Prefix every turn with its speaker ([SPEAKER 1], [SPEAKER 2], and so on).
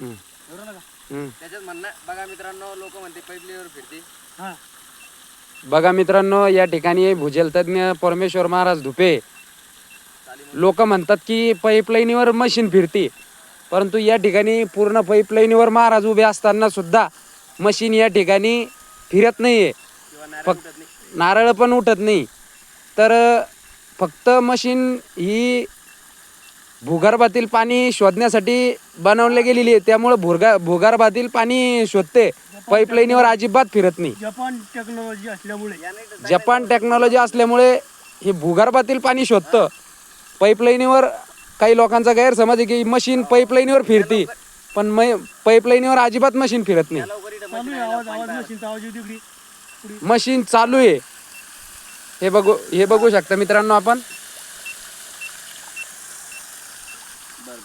[SPEAKER 1] हम्म.
[SPEAKER 2] बरोबर का
[SPEAKER 1] हम्म.
[SPEAKER 3] त्याच्यात म्हणणं बघा मित्रांनो लोक म्हणते पैपलीवर फिरते.
[SPEAKER 2] हा.
[SPEAKER 1] बघा मित्रांनो या ठिकाणी भूजल तज्ञ परमेश्वर महाराज धुपे. लोक म्हणतात की पाईपलाईनीवर मशीन फिरते. परंतु या ठिकाणी पूर्ण पाईपलाईनीवर महाराज उभे असताना सुद्धा मशीन या ठिकाणी फिरत नाही आहे फक्त
[SPEAKER 3] उठत नाही.
[SPEAKER 1] नारळ पण उठत नाही. तर फक्त मशीन ही भूगर्भातील पाणी शोधण्यासाठी बनवली गेलेली आहे. त्यामुळे भूर्गा भूगर्भातील पाणी शोधते. पाईपलाईनीवर अजिबात फिरत नाही.
[SPEAKER 2] जपान टेक्नॉलॉजी असल्यामुळे.
[SPEAKER 1] जपान टेक्नॉलॉजी असल्यामुळे हे भूगर्भातील पाणी शोधतं. पाईपलाईनीवर काही लोकांचा गैरसमज आहे की मशीन पाईपलाईनीवर फिरती. पण मै पाईपलाईनीवर अजिबात मशीन फिरत नाही.
[SPEAKER 3] मशीन
[SPEAKER 1] चालू आहे. हे बघू हे बघू शकता मित्रांनो आपण. Berber.